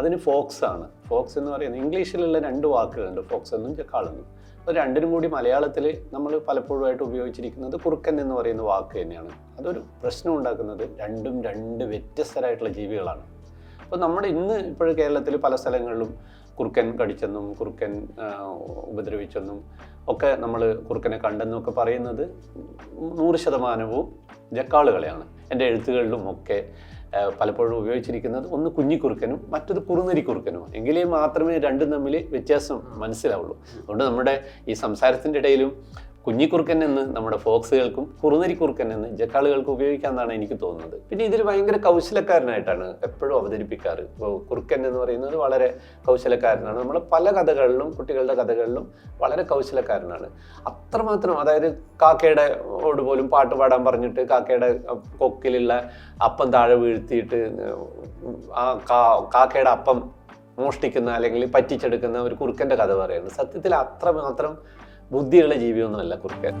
അതിന് ഫോക്സ് ആണ്. ഫോക്സ് എന്ന് പറയുന്നത് ഇംഗ്ലീഷിലുള്ള രണ്ട് വാക്കുകളുണ്ട്. ഫോക്സ് എന്നും ചക്കാളെന്നും അപ്പോൾ രണ്ടിനും കൂടി മലയാളത്തിൽ നമ്മൾ പലപ്പോഴുമായിട്ട് ഉപയോഗിച്ചിരിക്കുന്നത് കുറുക്കൻ എന്ന് പറയുന്ന വാക്ക് തന്നെയാണ്. അതൊരു പ്രശ്നം ഉണ്ടാക്കുന്നത് രണ്ടും രണ്ട് വ്യത്യസ്തരായിട്ടുള്ള ജീവികളാണ്. അപ്പോൾ നമ്മുടെ ഇന്ന് ഇപ്പോൾ കേരളത്തിൽ പല സ്ഥലങ്ങളിലും കുറുക്കൻ കടിച്ചെന്നും കുറുക്കൻ ഉപദ്രവിച്ചെന്നും ഒക്കെ നമ്മൾ കുറുക്കനെ കണ്ടെന്നും ഒക്കെ പറയുന്നത് നൂറ് ശതമാനവും ജക്കാളുകളെയാണ്. എന്റെ എഴുത്തുകളിലും ഒക്കെ പലപ്പോഴും ഉപയോഗിച്ചിരിക്കുന്നത് ഒന്ന് കുഞ്ഞിക്കുറുക്കനും മറ്റൊരു കുറുനരി കുറുക്കനും എങ്കിലേ മാത്രമേ രണ്ടും തമ്മിൽ വ്യത്യാസം മനസ്സിലാവുള്ളൂ. അതുകൊണ്ട് നമ്മുടെ ഈ സംസാരത്തിന്റെ ഇടയിലും കുഞ്ഞിക്കുറുക്കൻ എന്ന് നമ്മുടെ ഫോക്സുകൾക്കും കുറുനരി കുറുക്കൻ എന്ന് ജക്കാളുകൾക്കും ഉപയോഗിക്കാമെന്നാണ് എനിക്ക് തോന്നുന്നത്. പിന്നെ ഇതിൽ ഭയങ്കര കൗശലക്കാരനായിട്ടാണ് എപ്പോഴും അവതരിപ്പിക്കാറ്. ഇപ്പോൾ കുറുക്കൻ എന്ന് പറയുന്നത് വളരെ കൗശലക്കാരനാണ്. നമ്മൾ പല കഥകളിലും കുട്ടികളുടെ കഥകളിലും വളരെ കൗശലക്കാരനാണ്. അത്രമാത്രം അതായത് കാക്കയുടെ ഓട് പോലും പാട്ട് പാടാൻ പറഞ്ഞിട്ട് കാക്കയുടെ കൊക്കിലുള്ള അപ്പം താഴെ വീഴ്ത്തിയിട്ട് ആ കാക്കയുടെ അപ്പം മോഷ്ടിക്കുന്ന അല്ലെങ്കിൽ പറ്റിച്ചെടുക്കുന്ന ഒരു കുറുക്കന്റെ കഥ പറയുന്നത്. സത്യത്തിൽ അത്രമാത്രം ബുദ്ധിയുള്ള ജീവിയൊന്നുമല്ല കുറുക്കൻ.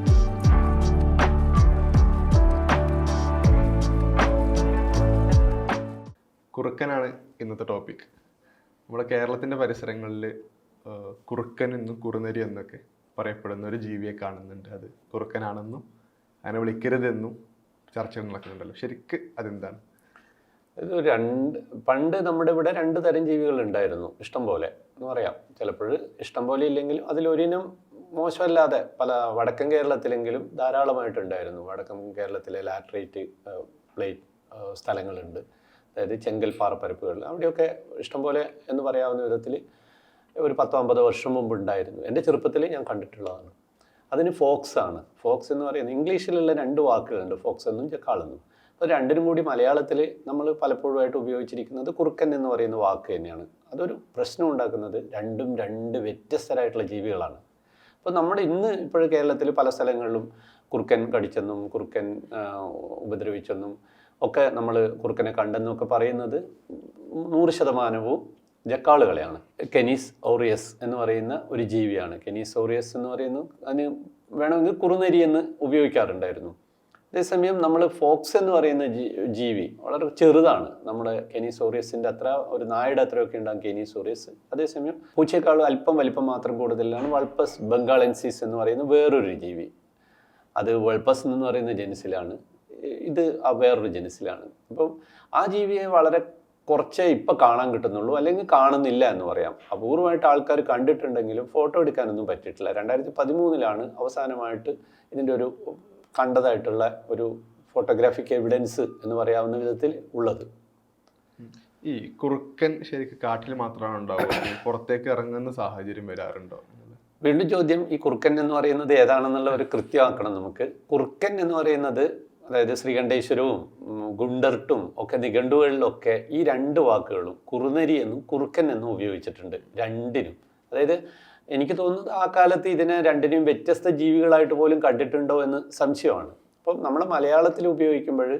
കുറുക്കനാണ് ഇന്നത്തെ ടോപ്പിക് നമ്മുടെ കേരളത്തിന്റെ പരിസരങ്ങളിൽ കുറുക്കൻ എന്നും കുറുനരി എന്നൊക്കെ പറയപ്പെടുന്ന ഒരു ജീവിയെ കാണുന്നുണ്ട് അത്. കുറുക്കനാണെന്നും അതിനെ വിളിക്കരുതെന്നും ചർച്ചകൾ നടക്കുന്നുണ്ടല്ലോ ശരിക്ക് അതെന്താണ്? ഇത് രണ്ട് പണ്ട് നമ്മുടെ ഇവിടെ രണ്ട് തരം ജീവികൾ ഉണ്ടായിരുന്നു ഇഷ്ടം പോലെ. എന്ന് പറയാം. ചിലപ്പോൾ ഇഷ്ടം പോലെ ഇല്ലെങ്കിലും അതിലൊരിനം മോശമല്ലാതെ പല വടക്കൻ കേരളത്തിലെങ്കിലും ധാരാളമായിട്ടുണ്ടായിരുന്നു. വടക്കൻ കേരളത്തിലെ ലാറ്ററൈറ്റ് പ്ലേറ്റ് സ്ഥലങ്ങളുണ്ട്. അതായത് ചെങ്കൽ പാറപ്പരപ്പുകൾ. അവിടെയൊക്കെ ഇഷ്ടംപോലെ എന്ന് പറയാവുന്ന വിധത്തിൽ ഒരു പത്തോ അമ്പതോ വർഷം മുമ്പ് ഉണ്ടായിരുന്നു. എന്റെ ചെറുപ്പത്തിൽ ഞാൻ കണ്ടിട്ടുള്ളതാണ്. അതിന് ഫോക്സ് ആണ്. ഫോക്സ് എന്ന് പറയുന്നത് ഇംഗ്ലീഷിലുള്ള രണ്ട് വാക്കുകളുണ്ട്. ഫോക്സ് എന്നും ചെക്കാളെന്നും അപ്പോൾ രണ്ടിനും കൂടി മലയാളത്തിൽ നമ്മൾ പലപ്പോഴുമായിട്ട് ഉപയോഗിച്ചിരിക്കുന്നത് കുറുക്കൻ എന്ന് പറയുന്ന വാക്ക് തന്നെയാണ്. അതൊരു പ്രശ്നം ഉണ്ടാക്കുന്നത് രണ്ടും രണ്ട് വ്യത്യസ്തരായിട്ടുള്ള ജീവികളാണ്. അപ്പോൾ നമ്മുടെ ഇന്ന് ഇപ്പോഴും കേരളത്തിൽ പല സ്ഥലങ്ങളിലും കുറുക്കൻ കടിച്ചെന്നും കുറുക്കൻ ഉപദ്രവിച്ചെന്നും ഒക്കെ നമ്മൾ കുറുക്കനെ കണ്ടെന്നും ഒക്കെ പറയുന്നത് നൂറ് ശതമാനവും ജക്കാളുകളെയാണ്. കെനീസ് ഓറിയസ് എന്ന് പറയുന്ന ഒരു ജീവിയാണ്. കെനീസ് ഓറിയസ് എന്ന് പറയുന്നത് അതിന് വേണമെങ്കിൽ കുറുനരി എന്ന് ഉപയോഗിക്കാറുണ്ടായിരുന്നു. അതേസമയം നമ്മൾ ഫോക്സ് എന്ന് പറയുന്ന ജീവി വളരെ ചെറുതാണ്. നമ്മുടെ കെനീസോറിയസിന്റെ അത്ര ഒരു നായുടെ അത്രയൊക്കെ ഉണ്ടാകും കെനിസോറിയസ്. അതേസമയം പൂച്ചയെക്കാളും അല്പം വലിപ്പം മാത്രം കൂടുതലാണ് വൾപ്പസ് ബംഗാളൻസിസ് എന്ന് പറയുന്ന വേറൊരു ജീവി. അത് വൾപ്പസ് എന്ന് പറയുന്ന ജനസിലാണ്. ഇത് വേറൊരു ജനസിലാണ്. അപ്പം ആ ജീവിയെ വളരെ കുറച്ചേ ഇപ്പം കാണാൻ കിട്ടുന്നുള്ളൂ അല്ലെങ്കിൽ കാണുന്നില്ല എന്ന് പറയാം. അപൂർവമായിട്ട് ആൾക്കാർ കണ്ടിട്ടുണ്ടെങ്കിലും ഫോട്ടോ എടുക്കാനൊന്നും പറ്റിയിട്ടില്ല. രണ്ടായിരത്തി പതിമൂന്നിലാണ് അവസാനമായിട്ട് ഇതിന്റെ ഒരു കണ്ടതായിട്ടുള്ള ഒരു ഫോട്ടോഗ്രാഫിക് എവിഡൻസ് എന്ന് പറയാവുന്ന വിധത്തിൽ ഉള്ളത്. ഈ കുറുക്കൻ ശരിക്കും കാട്ടിൽ മാത്രമാണ് ഉണ്ടാവുക. പുറത്തേക്ക് ഇറങ്ങുന്ന സാഹചര്യം വരാറുണ്ടോ? വീണ്ടും ചോദ്യം ഈ കുറുക്കൻ എന്ന് പറയുന്നത് ഏതാണെന്നുള്ള ഒരു കൃത്യമാക്കണം നമുക്ക്. കുറുക്കൻ എന്ന് പറയുന്നത് അതായത് ശ്രീകണ്ഠേശ്വരവും ഗുണ്ടർട്ടും ഒക്കെ നിഘണ്ടുകളിലൊക്കെ ഈ രണ്ട് വാക്കുകളും കുറുനരി എന്നും കുറുക്കൻ എന്നും ഉപയോഗിച്ചിട്ടുണ്ട്. രണ്ടിനും. അതായത് എനിക്ക് തോന്നുന്നത് ആ കാലത്ത് ഇതിനെ രണ്ടിനെയും വ്യത്യസ്ത ജീവികളായിട്ട് പോലും കണ്ടിട്ടുണ്ടോ എന്ന് സംശയമാണ്. അപ്പം നമ്മൾ മലയാളത്തിൽ ഉപയോഗിക്കുമ്പോൾ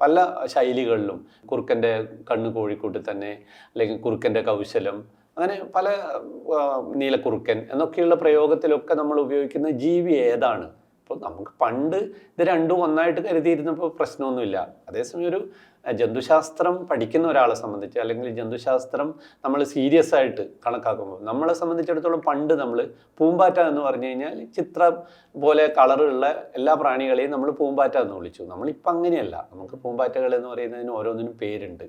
പല ശൈലികളിലും കുറുക്കന്റെ കണ്ണ് കോഴിക്കൂട്ടിൽ തന്നെ അല്ലെങ്കിൽ കുറുക്കന്റെ കൗശലം അങ്ങനെ പല നീലക്കുറുക്കൻ എന്നൊക്കെയുള്ള പ്രയോഗത്തിലൊക്കെ നമ്മൾ ഉപയോഗിക്കുന്ന ജീവി ഏതാണ്? അപ്പോൾ നമുക്ക് പണ്ട് ഇത് രണ്ടും ഒന്നായിട്ട് കരുതിയിരുന്നപ്പോൾ പ്രശ്നമൊന്നുമില്ല. അതേസമയം ഒരു ജന്തുശാസ്ത്രം പഠിക്കുന്ന ഒരാളെ സംബന്ധിച്ച് അല്ലെങ്കിൽ ജന്തുശാസ്ത്രം നമ്മൾ സീരിയസ് ആയിട്ട് കണക്കാക്കുമ്പോൾ നമ്മളെ സംബന്ധിച്ചിടത്തോളം പണ്ട് നമ്മൾ പൂമ്പാറ്റ എന്ന് പറഞ്ഞു കഴിഞ്ഞാൽ ചിത്ര പോലെ കളറുള്ള എല്ലാ പ്രാണികളെയും നമ്മൾ പൂമ്പാറ്റ എന്ന് വിളിച്ചു. നമ്മളിപ്പോൾ അങ്ങനെയല്ല. നമുക്ക് പൂമ്പാറ്റകൾ എന്ന് പറയുന്നതിന് ഓരോന്നിനും പേരുണ്ട്.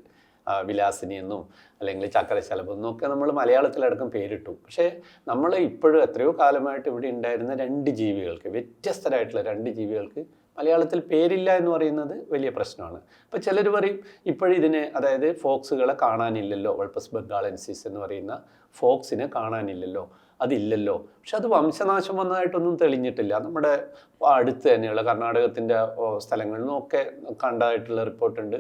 വിലാസിനി എന്നും അല്ലെങ്കിൽ ചക്രശലഭം എന്നും ഒക്കെ നമ്മൾ മലയാളത്തിലടക്കം പേരിട്ടു. പക്ഷേ നമ്മൾ ഇപ്പോഴും എത്രയോ കാലമായിട്ട് ഇവിടെ ഉണ്ടായിരുന്ന രണ്ട് ജീവികൾക്ക് വ്യത്യസ്തരായിട്ടുള്ള രണ്ട് ജീവികൾക്ക് മലയാളത്തിൽ പേരില്ല എന്ന് പറയുന്നത് വലിയ പ്രശ്നമാണ്. അപ്പോൾ ചിലർ പറയും ഇപ്പോഴിതിന് അതായത് ഫോക്സുകളെ കാണാനില്ലല്ലോ വൾപ്പസ് ബംഗാളൻസിസ് എന്ന് പറയുന്ന ഫോക്സിനെ കാണാനില്ലല്ലോ അതില്ലല്ലോ. പക്ഷെ അത് വംശനാശം വന്നതായിട്ടൊന്നും തെളിഞ്ഞിട്ടില്ല. നമ്മുടെ അടുത്ത് തന്നെയുള്ള കർണാടകത്തിന്റെ സ്ഥലങ്ങളിൽ നിന്നൊക്കെ കണ്ടതായിട്ടുള്ള റിപ്പോർട്ടുണ്ട്.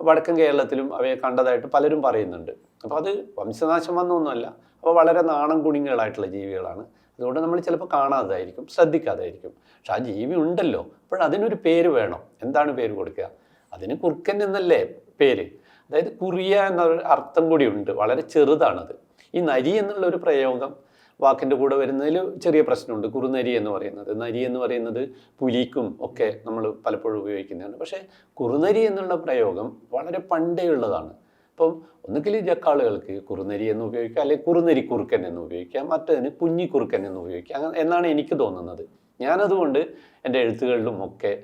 വടക്കൻ കേരളത്തിലും അവയെ കണ്ടതായിട്ട് പലരും പറയുന്നുണ്ട്. അപ്പോൾ അത് വംശനാശം വന്നൊന്നുമല്ല. അപ്പോൾ വളരെ നാണം കുണികളായിട്ടുള്ള ജീവികളാണ്. അതുകൊണ്ട് നമ്മൾ ചിലപ്പോൾ കാണാതായിരിക്കും ശ്രദ്ധിക്കാതായിരിക്കും. പക്ഷെ ആ ജീവി ഉണ്ടല്ലോ. അപ്പോൾ അതിനൊരു പേര് വേണം. എന്താണ് പേര് കൊടുക്കുക? അതിന് കുറുക്കൻ എന്നല്ലേ പേര്? അതായത് കുറിയ എന്നൊരു അർത്ഥം കൂടി ഉണ്ട്. വളരെ ചെറുതാണത്. ഈ നരി എന്നുള്ള ഒരു പ്രയോഗം വാക്കിന്റെ കൂടെ വരുന്നതിൽ ചെറിയ പ്രശ്നമുണ്ട്. കുറുനരി എന്ന് പറയുന്നത്. നരി എന്ന് പറയുന്നത് പുലിക്കും ഒക്കെ നമ്മൾ പലപ്പോഴും ഉപയോഗിക്കുന്നതാണ്. പക്ഷേ കുറുനരി എന്നുള്ള പ്രയോഗം വളരെ പണ്ടേ ഉള്ളതാണ്. അപ്പം ഒന്നുകിൽ ജക്കാളുകൾക്ക് കുറുനരി എന്ന് ഉപയോഗിക്കാം അല്ലെങ്കിൽ കുറുനരി കുറുക്കൻ എന്ന് ഉപയോഗിക്കാം മറ്റതിന് കുഞ്ഞി കുറുക്കൻ എന്ന് ഉപയോഗിക്കാം. എന്നാണ് എനിക്ക് തോന്നുന്നത്. ഞാനതുകൊണ്ട് എന്റെ എഴുത്തുകളിലും ഒക്കെ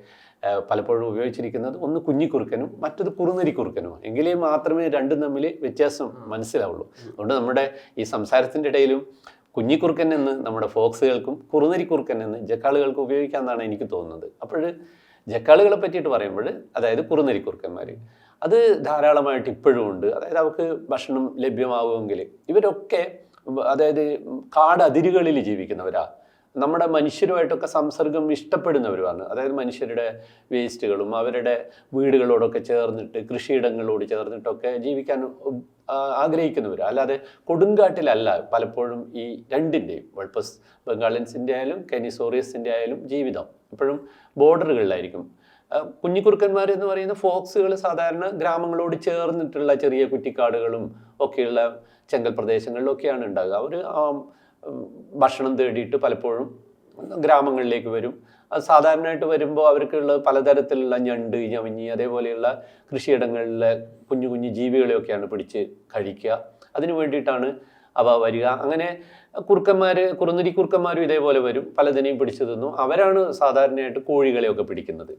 പലപ്പോഴും ഉപയോഗിച്ചിരിക്കുന്നത് ഒന്ന് കുഞ്ഞി കുഞ്ഞിക്കുറുക്കനും മറ്റത് കുറുനരി കുറുക്കനും എങ്കിലേ മാത്രമേ രണ്ടും തമ്മിൽ വ്യത്യാസം മനസ്സിലാവുള്ളൂ. അതുകൊണ്ട് നമ്മുടെ ഈ സംസാരത്തിന്റെ ഇടയിലും കുഞ്ഞി കുഞ്ഞിക്കുറുക്കൻ എന്ന് നമ്മുടെ ഫോക്സുകൾക്കും കുറുനരി കുറുക്കൻ എന്ന് ജക്കാളുകൾക്കും ഉപയോഗിക്കാമെന്നാണ് എനിക്ക് തോന്നുന്നത്. അപ്പോൾ ജക്കാളുകളെ പറ്റിയിട്ട് പറയുമ്പോൾ അതായത് കുറുനരി കുറുക്കന്മാർ അത് ധാരാളമായിട്ട് ഇപ്പോഴും ഉണ്ട്. അതായത് അവർക്ക് ഭക്ഷണം ലഭ്യമാകുമെങ്കിൽ ഇവരൊക്കെ അതായത് കാടതിരുകളിൽ ജീവിക്കുന്നവരാ. നമ്മുടെ മനുഷ്യരുമായിട്ടൊക്കെ സംസർഗം ഇഷ്ടപ്പെടുന്നവരുമാണ്. അതായത് മനുഷ്യരുടെ വേസ്റ്റുകളും അവരുടെ വീടുകളോടൊക്കെ ചേർന്നിട്ട് കൃഷിയിടങ്ങളോട് ചേർന്നിട്ടൊക്കെ ജീവിക്കാൻ ആഗ്രഹിക്കുന്നവർ അല്ലാതെ കൊടുങ്കാട്ടിലല്ല പലപ്പോഴും ഈ രണ്ടിന്റെയും വൾപ്പസ് ബംഗാളിൻസിന്റെ ആയാലും കെനിസോറിയസിന്റെ ആയാലും ജീവിതം. എപ്പോഴും ബോർഡറുകളിലായിരിക്കും കുഞ്ഞിക്കുറുക്കന്മാർ എന്ന് പറയുന്ന ഫോക്സുകൾ സാധാരണ ഗ്രാമങ്ങളോട് ചേർന്നിട്ടുള്ള ചെറിയ കുറ്റിക്കാടുകളും ഒക്കെയുള്ള ചെങ്കൽ പ്രദേശങ്ങളിലൊക്കെയാണ് ഉണ്ടാകുക. അവർ ഭക്ഷണം തേടിയിട്ട് പലപ്പോഴും ഗ്രാമങ്ങളിലേക്ക് വരും. അത് സാധാരണയായിട്ട് വരുമ്പോൾ അവർക്കുള്ള പലതരത്തിലുള്ള ഞണ്ട് ഞവഞ്ഞി അതേപോലെയുള്ള കൃഷിയിടങ്ങളിലെ കുഞ്ഞു കുഞ്ഞു ജീവികളെയൊക്കെയാണ് പിടിച്ച് കഴിക്കുക. അതിനു വേണ്ടിയിട്ടാണ് അവ വരിക. അങ്ങനെ കുറുക്കന്മാർ കുറുന്നിരി കുറുക്കന്മാരും ഇതേപോലെ വരും. പലതിനെയും പിടിച്ചു തിന്നു. അവരാണ് സാധാരണയായിട്ട് കോഴികളെയൊക്കെ പിടിക്കുന്നത്.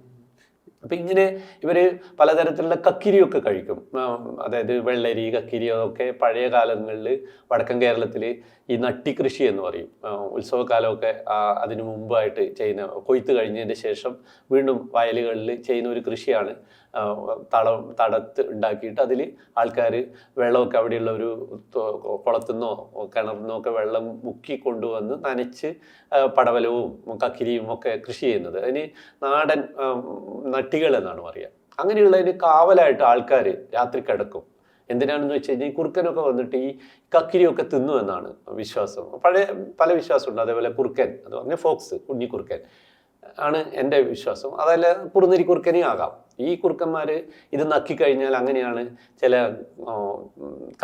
അപ്പം ഇങ്ങനെ ഇവർ പലതരത്തിലുള്ള കക്കിരിയൊക്കെ കഴിക്കും. അതായത് വെള്ളരി കക്കിരി അതൊക്കെ പഴയ കാലങ്ങളിൽ വടക്കൻ കേരളത്തിൽ ഈ നട്ടി കൃഷി എന്ന് പറയും. ഉത്സവകാലമൊക്കെ അതിനു മുമ്പായിട്ട് ചെയ്യുന്ന കൊയ്ത്ത് കഴിഞ്ഞതിന് ശേഷം വീണ്ടും വയലുകളിൽ ചെയ്യുന്ന ഒരു കൃഷിയാണ്. തളം തടത്ത് ഉണ്ടാക്കിയിട്ട് അതിൽ ആൾക്കാർ വെള്ളമൊക്കെ അവിടെയുള്ള ഒരു കുളത്തുനിന്നോ കിണറിന്നോ ഒക്കെ വെള്ളം മുക്കി കൊണ്ടുവന്ന് നനച്ച് പടവലവും കക്കിരിയും ഒക്കെ കൃഷി ചെയ്യുന്നത്. അതിന് നാടൻ നട്ടികൾ എന്നാണ് പറയുക. അങ്ങനെയുള്ളതിന് കാവലായിട്ട് ആൾക്കാർ രാത്രി കിടക്കും. എന്തിനാണെന്ന് വെച്ച് കഴിഞ്ഞാൽ ഈ കുറുക്കനൊക്കെ വന്നിട്ട് ഈ കക്കിരിയൊക്കെ തിന്നു എന്നാണ് വിശ്വാസം. പഴയ പല വിശ്വാസമുണ്ട്. അതേപോലെ കുറുക്കൻ അത് പറഞ്ഞാൽ ഫോക്സ് കുഞ്ഞി കുറുക്കൻ. ആണ് എന്റെ വിശ്വാസം. അതല്ല കുറുനരി കുറുക്കനെയും ആകാം. ഈ കുറുക്കന്മാർ ഇത് നക്കിക്കഴിഞ്ഞാൽ അങ്ങനെയാണ് ചില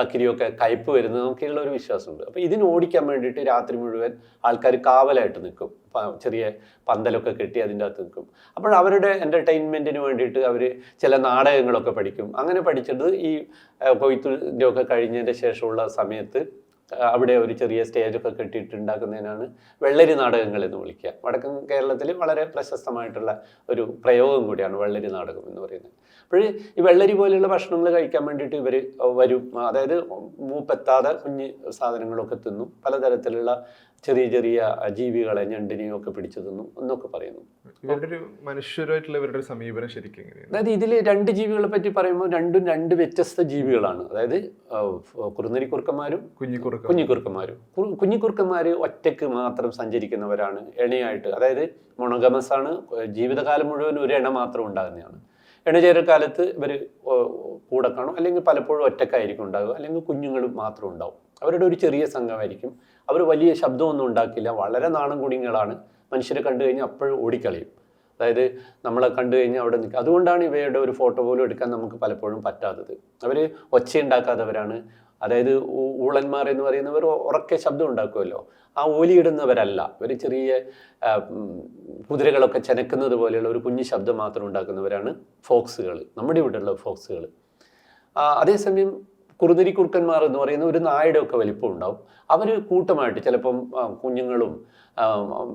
കക്കിരിയൊക്കെ കയ്പ് വരുന്നത് നമുക്കുള്ള ഒരു വിശ്വാസമുണ്ട്. അപ്പോൾ ഇതിന് ഓടിക്കാൻ വേണ്ടിയിട്ട് രാത്രി മുഴുവൻ ആൾക്കാർ കാവലായിട്ട് നിൽക്കും. ചെറിയ പന്തലൊക്കെ കെട്ടി അതിന്റെ അകത്ത് നിൽക്കും. അപ്പോൾ അവരുടെ എന്റർടൈൻമെന്റിന് വേണ്ടിയിട്ട് അവർ ചില നാടകങ്ങളൊക്കെ പഠിക്കും. അങ്ങനെ പഠിച്ചത് ഈ കൊയ്ത്തിന്റെ ഒക്കെ കഴിഞ്ഞതിന്റെ ശേഷമുള്ള സമയത്ത് അവിടെ ഒരു ചെറിയ സ്റ്റേജൊക്കെ കെട്ടിയിട്ട് കെട്ടിയിട്ടുണ്ടാക്കുന്നതിനാണ് വെള്ളരി നാടകങ്ങൾ എന്ന് വിളിക്കുക. വടക്കൻ കേരളത്തിൽ വളരെ പ്രശസ്തമായിട്ടുള്ള ഒരു പ്രയോഗം കൂടിയാണ് വെള്ളരി നാടകം എന്ന് പറയുന്നത്. അപ്പോൾ ഈ വെള്ളരി പോലെയുള്ള ഭക്ഷണങ്ങൾ കഴിക്കാൻ വേണ്ടിയിട്ട് ഇവർ വരും. അതായത് മൂപ്പെത്താതെ കുഞ്ഞ് സാധനങ്ങളൊക്കെ തിന്നും. പലതരത്തിലുള്ള ചെറിയ ചെറിയ ജീവികളെ ഞണ്ടിനെയും ഒക്കെ പിടിച്ചു തിന്നും എന്നൊക്കെ പറയുന്നു. ഇവരുടെ ഒരു സമീപനം ശരിക്കും അതായത് ഇതിൽ രണ്ട് ജീവികളെ പറ്റി പറയുമ്പോൾ രണ്ടും രണ്ട് വ്യത്യസ്ത ജീവികളാണ്. അതായത് കുറുനരി കുറുക്കന്മാരും കുഞ്ഞി കുഞ്ഞിക്കുറുക്കന്മാരും കുഞ്ഞി കുഞ്ഞിക്കുറുക്കന്മാർ ഒറ്റയ്ക്ക് മാത്രം സഞ്ചരിക്കുന്നവരാണ് എണയായിട്ട്. അതായത് മൊണഗമസ് ആണ് ജീവിതകാലം മുഴുവൻ ഒരു എണ മാത്രം ഉണ്ടാകുന്നതാണ്. എണചേരക്കാലത്ത് ഇവർ കൂടെ കാണും. അല്ലെങ്കിൽ പലപ്പോഴും ഒറ്റക്കായിരിക്കും ഉണ്ടാകുക അല്ലെങ്കിൽ കുഞ്ഞുങ്ങൾ മാത്രം ഉണ്ടാവും. അവരുടെ ഒരു ചെറിയ സംഘമായിരിക്കും. അവർ വലിയ ശബ്ദമൊന്നും ഉണ്ടാക്കില്ല. വളരെ നാണം കുടിങ്ങളാണ് മനുഷ്യരെ കണ്ടു കഴിഞ്ഞാൽ അപ്പോഴും ഓടിക്കളയും. അതായത് നമ്മളെ കണ്ടു കഴിഞ്ഞാൽ അവിടെ നിൽക്കുക. അതുകൊണ്ടാണ് ഇവയുടെ ഒരു ഫോട്ടോ പോലും എടുക്കാൻ നമുക്ക് പലപ്പോഴും പറ്റാത്തത്. അവർ ഒച്ചയുണ്ടാക്കാത്തവരാണ്. അതായത് ഊളന്മാർ എന്ന് പറയുന്നവർ ഉറക്കെ ശബ്ദം ഉണ്ടാക്കുമല്ലോ. ആ ഓലിയിടുന്നവരല്ല ഒരു ചെറിയ കുതിരകളൊക്കെ ചനക്കുന്നത് പോലെയുള്ള ഒരു കുഞ്ഞു ശബ്ദം മാത്രം ഉണ്ടാക്കുന്നവരാണ് ഫോക്സുകൾ നമ്മുടെ ഇവിടെയുള്ള ഫോക്സുകൾ അതേസമയം കുറുനരി കുറുക്കന്മാർ എന്ന് പറയുന്ന ഒരു നായുടെ ഒക്കെ വലിപ്പം ഉണ്ടാവും അവർ കൂട്ടമായിട്ട് ചിലപ്പം കുഞ്ഞുങ്ങളും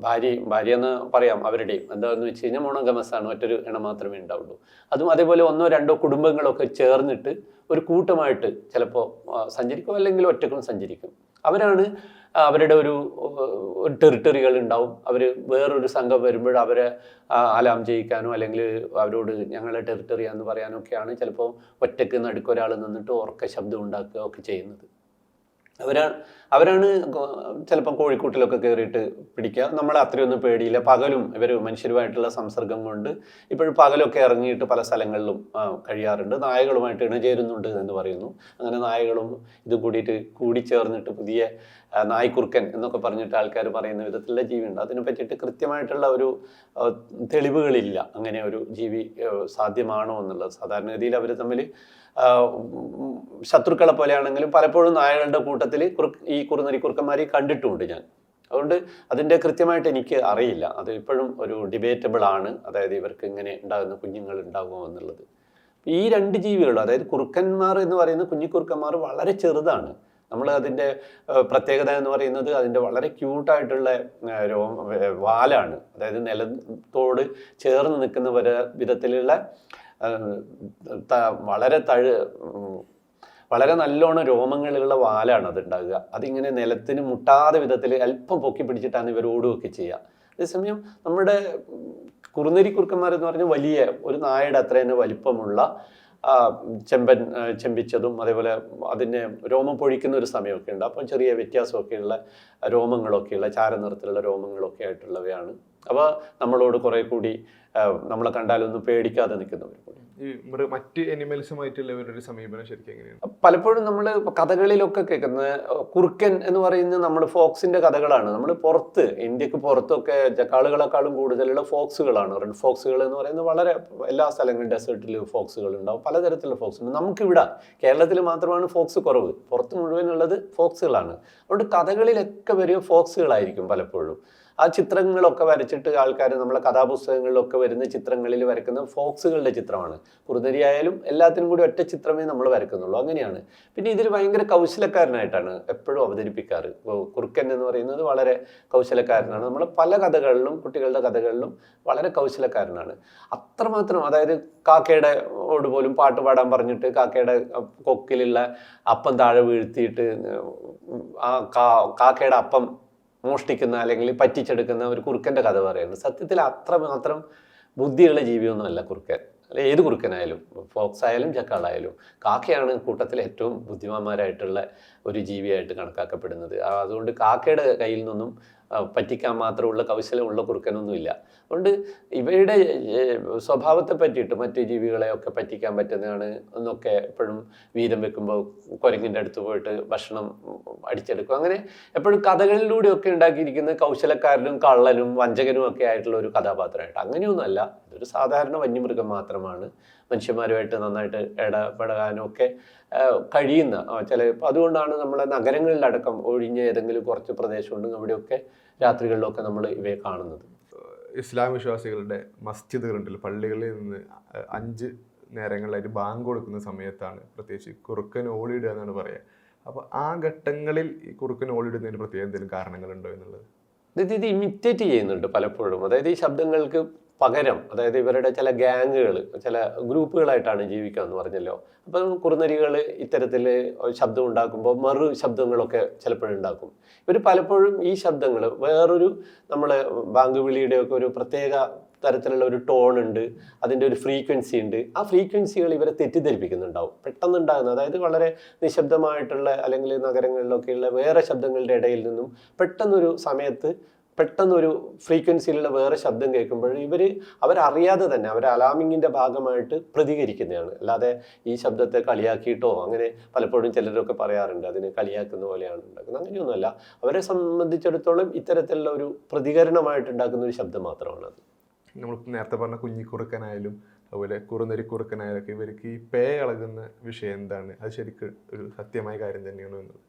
ഭാര്യയും ഭാര്യ എന്ന് പറയാം അവരുടെയും എന്താണെന്ന് വെച്ച് കഴിഞ്ഞാൽ മോണോഗമസാണ് മറ്റൊരു ഇണ മാത്രമേ ഉണ്ടാവുള്ളൂ. അതും അതേപോലെ ഒന്നോ രണ്ടോ കുടുംബങ്ങളൊക്കെ ചേർന്നിട്ട് ഒരു കൂട്ടമായിട്ട് ചിലപ്പോൾ സഞ്ചരിക്കും അല്ലെങ്കിൽ ഒറ്റക്കും സഞ്ചരിക്കും. അവരാണ് അവരുടെ ഒരു ടെറിട്ടറികൾ ഉണ്ടാവും. അവർ വേറൊരു സംഘം വരുമ്പോൾ അവരെ അലാം ചെയ്യിക്കാനോ അല്ലെങ്കിൽ അവരോട് ഞങ്ങളെ ടെറിട്ടറിയാന്ന് പറയാനോ ഒക്കെയാണ് ചിലപ്പോൾ ഒറ്റയ്ക്ക് നടുക്ക് ഒരാൾ നിന്നിട്ട് ഉറക്ക ശബ്ദം ഉണ്ടാക്കുക ഒക്കെ ചെയ്യുന്നത്. അവരാണ് അവരാണ് ചിലപ്പോൾ കോഴിക്കൂട്ടിലൊക്കെ കയറിയിട്ട് പിടിക്കുക. നമ്മൾ അത്രയൊന്നും പേടിയില്ല. പകലും ഇവർ മനുഷ്യരുമായിട്ടുള്ള സംസർഗം കൊണ്ട് ഇപ്പോഴും പകലൊക്കെ ഇറങ്ങിയിട്ട് പല സ്ഥലങ്ങളിലും കഴിയാറുണ്ട്. നായകളുമായിട്ട് ഇണചേരുന്നുണ്ട് എന്ന് പറയുന്നു. അങ്ങനെ നായകളും ഇത് കൂടിയിട്ട് കൂടിച്ചേർന്നിട്ട് പുതിയ നായ്ക്കുറുക്കൻ എന്നൊക്കെ പറഞ്ഞിട്ട് ആൾക്കാർ പറയുന്ന വിധത്തിലുള്ള ജീവിയുണ്ട്. അതിനെ പറ്റിയിട്ട് കൃത്യമായിട്ടുള്ള ഒരു തെളിവുകളില്ല. അങ്ങനെ ഒരു ജീവി സാധ്യമാണോ എന്നുള്ളത്. സാധാരണഗതിയിൽ അവർ തമ്മിൽ ശത്രുക്കളെ പോലെയാണെങ്കിലും പലപ്പോഴും നായകളുടെ കൂട്ടത്തിൽ ഈ കുറുനരി കുറുക്കന്മാരെ കണ്ടിട്ടുമുണ്ട് ഞാൻ. അതുകൊണ്ട് അതിന്റെ കൃത്യമായിട്ട് എനിക്ക് അറിയില്ല. അത് ഇപ്പോഴും ഒരു ഡിബേറ്റബിൾ ആണ്. അതായത് ഇവർക്ക് ഇങ്ങനെ ഉണ്ടാകുന്ന കുഞ്ഞുങ്ങൾ ഉണ്ടാകുമോ എന്നുള്ളത്. ഈ രണ്ട് ജീവികളും അതായത് കുറുക്കന്മാർ എന്ന് പറയുന്ന കുഞ്ഞിക്കുറുക്കന്മാർ വളരെ ചെറുതാണ്. നമ്മൾ അതിന്റെ പ്രത്യേകത എന്ന് പറയുന്നത് അതിന്റെ വളരെ ക്യൂട്ടായിട്ടുള്ള രോമ വാലാണ്. അതായത് നിലത്തോട് ചേർന്ന് നിൽക്കുന്ന വിധത്തിലുള്ള വളരെ തഴു വളരെ നല്ലോണം രോമങ്ങളുള്ള വാലാണ് അത് ഉണ്ടാകുക അതിങ്ങനെ നിലത്തിന് മുട്ടാതെ വിധത്തിൽ അല്പം പൊക്കി പിടിച്ചിട്ടാണ് ഇവർ ഓടുകയൊക്കെ ചെയ്യുക. അതേസമയം നമ്മുടെ കുറുനരി കുറുക്കന്മാർ എന്ന് പറഞ്ഞാൽ വലിയ ഒരു നായയുടെ അത്ര തന്നെ വലിപ്പമുള്ള ചെമ്പൻ ചെമ്പിച്ചതും അതേപോലെ അതിനെ രോമം പൊഴിക്കുന്ന ഒരു സമയമൊക്കെ ഉണ്ട്. അപ്പം ചെറിയ വ്യത്യാസമൊക്കെയുള്ള രോമങ്ങളൊക്കെയുള്ള ചാരനിറത്തിലുള്ള രോമങ്ങളൊക്കെ ആയിട്ടുള്ളവയാണ്. അപ്പോൾ നമ്മളോട് കുറെ കൂടി നമ്മളെ കണ്ടാലൊന്നും പേടിക്കാതെ നിൽക്കുന്നവർ കൂടി ഈ മറ്റ് എനിമൽസുമായിട്ടുള്ള ഇവരുടെ സമീപനം ശരിക്കും എങ്ങനെയാണ്? പലപ്പോഴും നമ്മൾ കഥകളിലൊക്കെ കേൾക്കുന്ന കുറുക്കൻ എന്ന് പറയുന്ന നമ്മൾ ഫോക്സിന്റെ കഥകളാണ്. നമ്മൾ പുറത്ത് ഇന്ത്യയ്ക്ക് പുറത്തൊക്കെ ജക്കാളുകളെക്കാളും കൂടുതലുള്ള ഫോക്സുകളാണ്. റെഡ് ഫോക്സുകൾ എന്ന് പറയുന്നത് വളരെ എല്ലാ സ്ഥലങ്ങളിലും ഡെസേർട്ടിൽ ഫോക്സുകൾ ഉണ്ടാവും. പലതരത്തിലുള്ള ഫോക്സ് ഉണ്ട്. നമുക്കിവിടെ കേരളത്തിൽ മാത്രമാണ് ഫോക്സ് കുറവ്. പുറത്ത് മുഴുവനുള്ളത് ഫോക്സുകളാണ്. അതുകൊണ്ട് കഥകളിലൊക്കെ വരിക ഫോക്സുകളായിരിക്കും പലപ്പോഴും. ആ ചിത്രങ്ങളൊക്കെ വരച്ചിട്ട് ആൾക്കാർ നമ്മളെ കഥാപുസ്തകങ്ങളിലൊക്കെ വരുന്ന ചിത്രങ്ങളിൽ വരക്കുന്ന ഫോക്സുകളുടെ ചിത്രമാണ്. കുറുനരി ആയാലും എല്ലാത്തിനും കൂടി ഒറ്റ ചിത്രമേ നമ്മൾ വരക്കുന്നുള്ളൂ. അങ്ങനെയാണ്. പിന്നെ ഇതിൽ ഭയങ്കര കൗശലക്കാരനായിട്ടാണ് എപ്പോഴും അവതരിപ്പിക്കാറ്. കുറുക്കൻ എന്ന് പറയുന്നത് വളരെ കൗശലക്കാരനാണ്. നമ്മൾ പല കഥകളിലും കുട്ടികളുടെ കഥകളിലും വളരെ കൗശലക്കാരനാണ്. അത്രമാത്രം അതായത് കാക്കയുടെ ഓട് പോലും പാട്ട് പാടാൻ പറഞ്ഞിട്ട് കാക്കയുടെ കൊക്കിലുള്ള അപ്പം താഴെ വീഴ്ത്തിയിട്ട് ആ കാക്കയുടെ അപ്പം മോഷ്ടിക്കുന്ന അല്ലെങ്കിൽ പറ്റിച്ചെടുക്കുന്ന ഒരു കുറുക്കന്റെ കഥ പറയുന്നത്. സത്യത്തിൽ അത്രമാത്രം ബുദ്ധിയുള്ള ജീവിയൊന്നുമല്ല കുറുക്കൻ. അല്ലെ ഏത് കുറുക്കനായാലും ഫോക്സ് ആയാലും ചക്കാളായാലും കാക്കയാണ് കൂട്ടത്തിൽ ഏറ്റവും ബുദ്ധിമാന്മാരായിട്ടുള്ള ഒരു ജീവിയായിട്ട് കണക്കാക്കപ്പെടുന്നത്. അതുകൊണ്ട് കാക്കയുടെ കയ്യിൽ നിന്നും പറ്റിക്കാൻ മാത്രമുള്ള കൗശലമുള്ള കുറുക്കനൊന്നുമില്ല. അതുകൊണ്ട് ഇവയുടെ സ്വഭാവത്തെ പറ്റിയിട്ട് മറ്റു ജീവികളെയൊക്കെ പറ്റിക്കാൻ പറ്റുന്നതാണ് എന്നൊക്കെ എപ്പോഴും വീരം വെക്കുമ്പോൾ കുരങ്ങിന്റെ അടുത്ത് പോയിട്ട് ഭക്ഷണം അടിച്ചെടുക്കും. അങ്ങനെ എപ്പോഴും കഥകളിലൂടെയൊക്കെ ഉണ്ടാക്കിയിരിക്കുന്ന കൗശലക്കാരനും കള്ളനും വഞ്ചകനും ഒക്കെ ആയിട്ടുള്ള ഒരു കഥാപാത്രമായിട്ട്. അങ്ങനെയൊന്നുമല്ല. ഇതൊരു സാധാരണ വന്യമൃഗം മാത്രമാണ്. മനുഷ്യന്മാരുമായിട്ട് നന്നായിട്ട് ഇടപെടാനും ഒക്കെ കഴിയുന്ന ചില അതുകൊണ്ടാണ് നമ്മളെ നഗരങ്ങളിലടക്കം ഒഴിഞ്ഞ ഏതെങ്കിലും കുറച്ച് പ്രദേശമുണ്ടെങ്കിൽ അവിടെയൊക്കെ രാത്രികളിലൊക്കെ നമ്മൾ ഇവയെ കാണുന്നത്. ഇസ്ലാം വിശ്വാസികളുടെ മസ്ജിദുകളുണ്ടല്ലോ പള്ളികളിൽ നിന്ന് അഞ്ച് നേരങ്ങളിലായിട്ട് ബാങ്ക് കൊടുക്കുന്ന സമയത്താണ് പ്രത്യേകിച്ച് കുറുക്കൻ ഓളിയിടുക എന്നാണ് പറയുക അപ്പോൾ ആ ഘട്ടങ്ങളിൽ ഈ കുറുക്കൻ ഓളിയിടുന്നതിന് പ്രത്യേക എന്തെങ്കിലും കാരണങ്ങളുണ്ടോ എന്നുള്ളത്? ഇത് ഇത് ഇമിറ്റേറ്റ് ചെയ്യുന്നുണ്ട് പലപ്പോഴും. അതായത് ഈ ശബ്ദങ്ങൾക്ക് പകരം അതായത് ഇവരുടെ ചില ഗ്യാങ്ങുകൾ ചില ഗ്രൂപ്പുകളായിട്ടാണ് ജീവിക്കുക എന്ന് പറഞ്ഞല്ലോ. അപ്പം കുറുനരികൾ ഇത്തരത്തിൽ ശബ്ദം ഉണ്ടാക്കുമ്പോൾ മറു ശബ്ദങ്ങളൊക്കെ ചിലപ്പോഴുണ്ടാക്കും ഇവർ പലപ്പോഴും ഈ ശബ്ദങ്ങൾ വേറൊരു നമ്മൾ ബാങ്ക് വിളിയുടെയൊക്കെ ഒരു പ്രത്യേക തരത്തിലുള്ള ഒരു ടോൺ ഉണ്ട് അതിന്റെ ഒരു ഫ്രീക്വൻസി ഉണ്ട്. ആ ഫ്രീക്വൻസികൾ ഇവരെ തെറ്റിദ്ധരിപ്പിക്കുന്നുണ്ടാവും. പെട്ടെന്നുണ്ടാകുന്ന അതായത് വളരെ നിശബ്ദമായിട്ടുള്ള അല്ലെങ്കിൽ നഗരങ്ങളിലൊക്കെയുള്ള വേറെ ശബ്ദങ്ങളുടെ ഇടയിൽ നിന്നും പെട്ടെന്നൊരു സമയത്ത് പെട്ടെന്നൊരു ഫ്രീക്വൻസിയിലുള്ള വേറെ ശബ്ദം കേൾക്കുമ്പോൾ ഇവർ അവരറിയാതെ തന്നെ അവർ അലാമിങ്ങിന്റെ ഭാഗമായിട്ട് പ്രതികരിക്കുന്നതാണ്. അല്ലാതെ ഈ ശബ്ദത്തെ കളിയാക്കിയിട്ടോ അങ്ങനെ പലപ്പോഴും ചിലരൊക്കെ പറയാറുണ്ട് അതിനെ കളിയാക്കുന്ന പോലെയാണ് ഉണ്ടാക്കുന്നത്. അങ്ങനെയൊന്നുമല്ല. അവരെ സംബന്ധിച്ചിടത്തോളം ഇത്തരത്തിലുള്ള ഒരു പ്രതികരണമായിട്ട് ഉണ്ടാക്കുന്ന ഒരു ശബ്ദം മാത്രമാണ് അത്. നമ്മൾ നേരത്തെ പറഞ്ഞ കുഞ്ഞിക്കുറുക്കനായാലും അതുപോലെ കുറുനരി കുറുക്കനായാലും ഒക്കെ ഇവർക്ക് ഈ പേ ഇളകുന്ന വിഷയം എന്താണ്? അത് ശരിക്കും ഒരു സത്യമായ കാര്യം തന്നെയാണ് എന്നത്?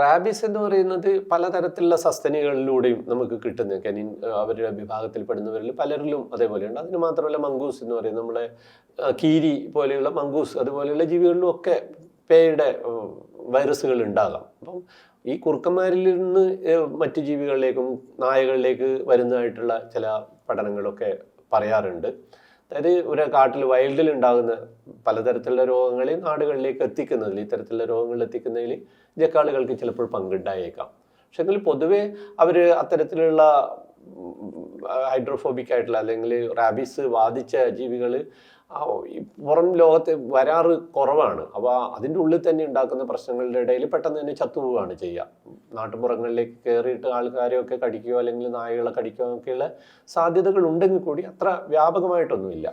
റാബിസ് എന്ന് പറയുന്നത് പലതരത്തിലുള്ള സസ്തനികളിലൂടെയും നമുക്ക് കിട്ടുന്ന കനിൻ അവരുടെ വിഭാഗത്തിൽപ്പെടുന്നവരിൽ പലരിലും അതേപോലെയുണ്ട്. അതിന് മാത്രമല്ല മംഗൂസ് എന്ന് പറയുന്നത് നമ്മുടെ കീരി പോലെയുള്ള മംഗൂസ് അതുപോലെയുള്ള ജീവികളിലും ഒക്കെ പേയുടെ വൈറസുകൾ ഉണ്ടാകാം. അപ്പം ഈ കുറുക്കന്മാരിൽ നിന്ന് മറ്റു ജീവികളിലേക്കും നായകളിലേക്ക് വരുന്നതായിട്ടുള്ള ചില പഠനങ്ങളൊക്കെ പറയാറുണ്ട്. അതായത് ഒരു കാട്ടിൽ വൈൽഡിൽ ഉണ്ടാകുന്ന പലതരത്തിലുള്ള രോഗങ്ങളെ നാടുകളിലേക്ക് എത്തിക്കുന്നതിൽ ഇത്തരത്തിലുള്ള രോഗങ്ങൾ എത്തിക്കുന്നതിൽ ജക്കാളുകൾക്ക് ചിലപ്പോൾ പങ്കുണ്ടായേക്കാം. പക്ഷെ എങ്കിൽ പൊതുവെ അവർ അത്തരത്തിലുള്ള ഹൈഡ്രോഫോബിക് ആയിട്ടുള്ള അല്ലെങ്കിൽ റാബീസ് ബാധിച്ച ജീവികൾ പുറം ലോകത്ത് വരാറ് കുറവാണ്. അപ്പോൾ അതിന്റെ ഉള്ളിൽ തന്നെ ഉണ്ടാക്കുന്ന പ്രശ്നങ്ങളുടെ ഇടയിൽ പെട്ടെന്ന് തന്നെ ചത്തുപോവുകയാണ് ചെയ്യുക. നാട്ടുപുറങ്ങളിലേക്ക് കയറിയിട്ട് ആൾക്കാരെയൊക്കെ കടിക്കുകയോ അല്ലെങ്കിൽ നായകളെ കടിക്കുകയോ ഒക്കെയുള്ള സാധ്യതകൾ ഉണ്ടെങ്കിൽ കൂടി അത്ര വ്യാപകമായിട്ടൊന്നുമില്ല.